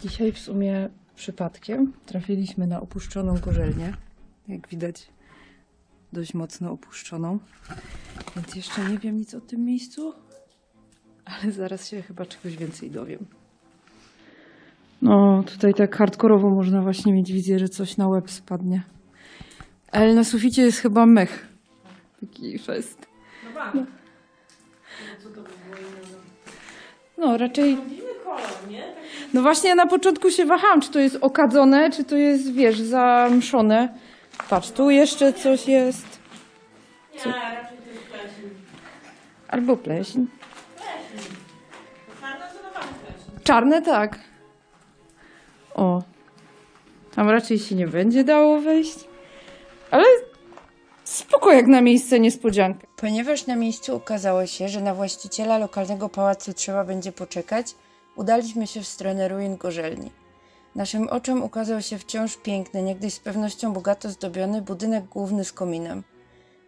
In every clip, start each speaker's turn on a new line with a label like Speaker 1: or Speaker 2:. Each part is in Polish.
Speaker 1: Dzisiaj w sumie przypadkiem trafiliśmy na opuszczoną gorzelnię. Jak widać, dość mocno opuszczoną. Więc jeszcze nie wiem nic o tym miejscu, ale zaraz się chyba czegoś więcej dowiem. No, tutaj tak hardkorowo można właśnie mieć wizję, że coś na łeb spadnie. Ale na suficie jest chyba mech. Taki fest.
Speaker 2: No tak. Innego?
Speaker 1: No, raczej
Speaker 2: Inny kolor, nie?
Speaker 1: No właśnie ja na początku się wahałam, czy to jest okadzone, czy to jest, wiesz, zamszone. Patrz, tu jeszcze coś jest.
Speaker 2: Nie, raczej to jest pleśń.
Speaker 1: Albo pleśń.
Speaker 2: Pleśń. Czarna to na bank pleśń.
Speaker 1: Czarne tak. O. Tam raczej się nie będzie dało wejść. Ale spoko jak na miejsce niespodzianka.
Speaker 3: Ponieważ na miejscu okazało się, że na właściciela lokalnego pałacu trzeba będzie poczekać, udaliśmy się w stronę ruin gorzelni. Naszym oczom ukazał się wciąż piękny, niegdyś z pewnością bogato zdobiony budynek główny z kominem.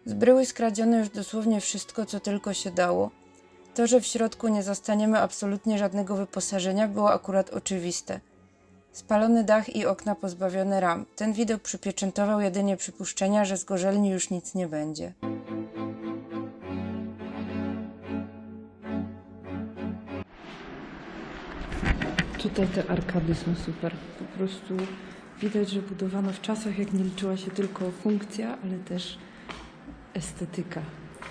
Speaker 3: Z bryły skradzione już dosłownie wszystko, co tylko się dało. To, że w środku nie zastaniemy absolutnie żadnego wyposażenia, było akurat oczywiste. Spalony dach i okna pozbawione ram. Ten widok przypieczętował jedynie przypuszczenia, że z gorzelni już nic nie będzie.
Speaker 1: Tutaj te arkady są super. Po prostu widać, że budowano w czasach, jak nie liczyła się tylko funkcja, ale też estetyka.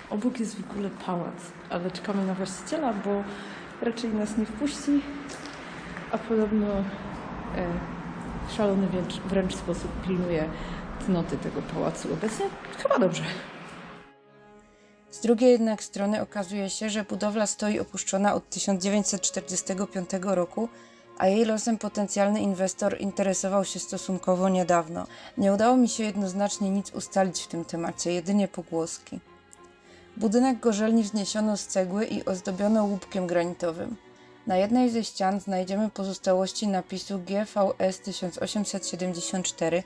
Speaker 1: Obok jest w ogóle pałac, ale czekamy na właściciela, bo raczej nas nie wpuści, a podobno e, w szalony wręcz, wręcz sposób pilnuje cnoty tego pałacu obecnie. Chyba dobrze.
Speaker 3: Z drugiej jednak strony okazuje się, że budowla stoi opuszczona od 1945 roku, a jej losem potencjalny inwestor interesował się stosunkowo niedawno. Nie udało mi się jednoznacznie nic ustalić w tym temacie, jedynie pogłoski. Budynek gorzelni wzniesiono z cegły i ozdobiono łupkiem granitowym. Na jednej ze ścian znajdziemy pozostałości napisu GVS 1874,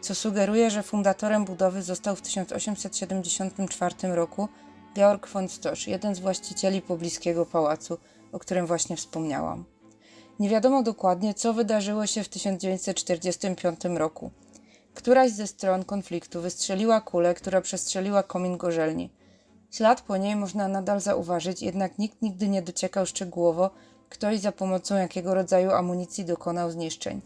Speaker 3: co sugeruje, że fundatorem budowy został w 1874 roku Georg von Stosch, jeden z właścicieli pobliskiego pałacu, o którym właśnie wspomniałam. Nie wiadomo dokładnie, co wydarzyło się w 1945 roku. Któraś ze stron konfliktu wystrzeliła kulę, która przestrzeliła komin gorzelni. Ślad po niej można nadal zauważyć, jednak nikt nigdy nie dociekał szczegółowo, kto i za pomocą jakiego rodzaju amunicji dokonał zniszczeń.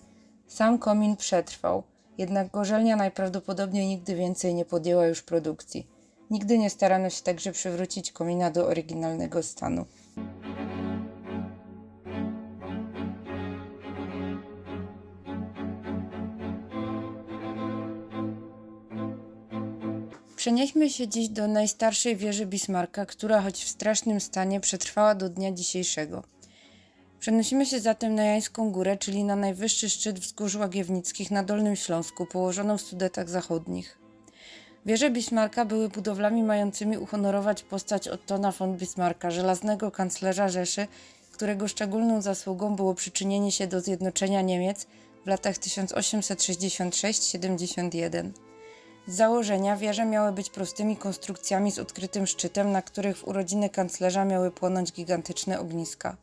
Speaker 3: Sam komin przetrwał, jednak gorzelnia najprawdopodobniej nigdy więcej nie podjęła już produkcji. Nigdy nie starano się także przywrócić komina do oryginalnego stanu. Przenieśmy się dziś do najstarszej wieży Bismarcka, która choć w strasznym stanie przetrwała do dnia dzisiejszego. Przenosimy się zatem na Jańską Górę, czyli na najwyższy szczyt wzgórz Łagiewnickich na Dolnym Śląsku, położoną w Sudetach Zachodnich. Wieże Bismarcka były budowlami mającymi uhonorować postać Ottona von Bismarcka, żelaznego kanclerza Rzeszy, którego szczególną zasługą było przyczynienie się do zjednoczenia Niemiec w latach 1866-71. Z założenia wieże miały być prostymi konstrukcjami z odkrytym szczytem, na których w urodziny kanclerza miały płonąć gigantyczne ogniska.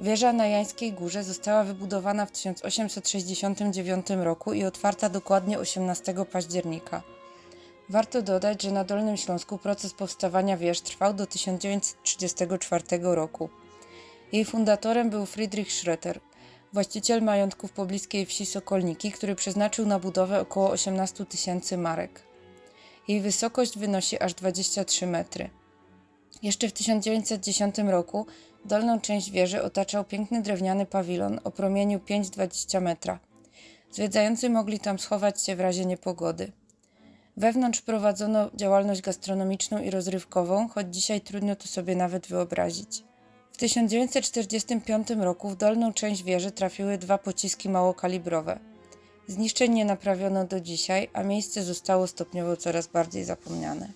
Speaker 3: Wieża na Jańskiej Górze została wybudowana w 1869 roku i otwarta dokładnie 18 października. Warto dodać, że na Dolnym Śląsku proces powstawania wież trwał do 1934 roku. Jej fundatorem był Friedrich Schröter, właściciel majątku w pobliskiej wsi Sokolniki, który przeznaczył na budowę około 18 tysięcy marek. Jej wysokość wynosi aż 23 metry. Jeszcze w 1910 roku dolną część wieży otaczał piękny drewniany pawilon o promieniu 5,20 metra. Zwiedzający mogli tam schować się w razie niepogody. Wewnątrz prowadzono działalność gastronomiczną i rozrywkową, choć dzisiaj trudno to sobie nawet wyobrazić. W 1945 roku w dolną część wieży trafiły dwa pociski małokalibrowe. Zniszczeń nie naprawiono do dzisiaj, a miejsce zostało stopniowo coraz bardziej zapomniane.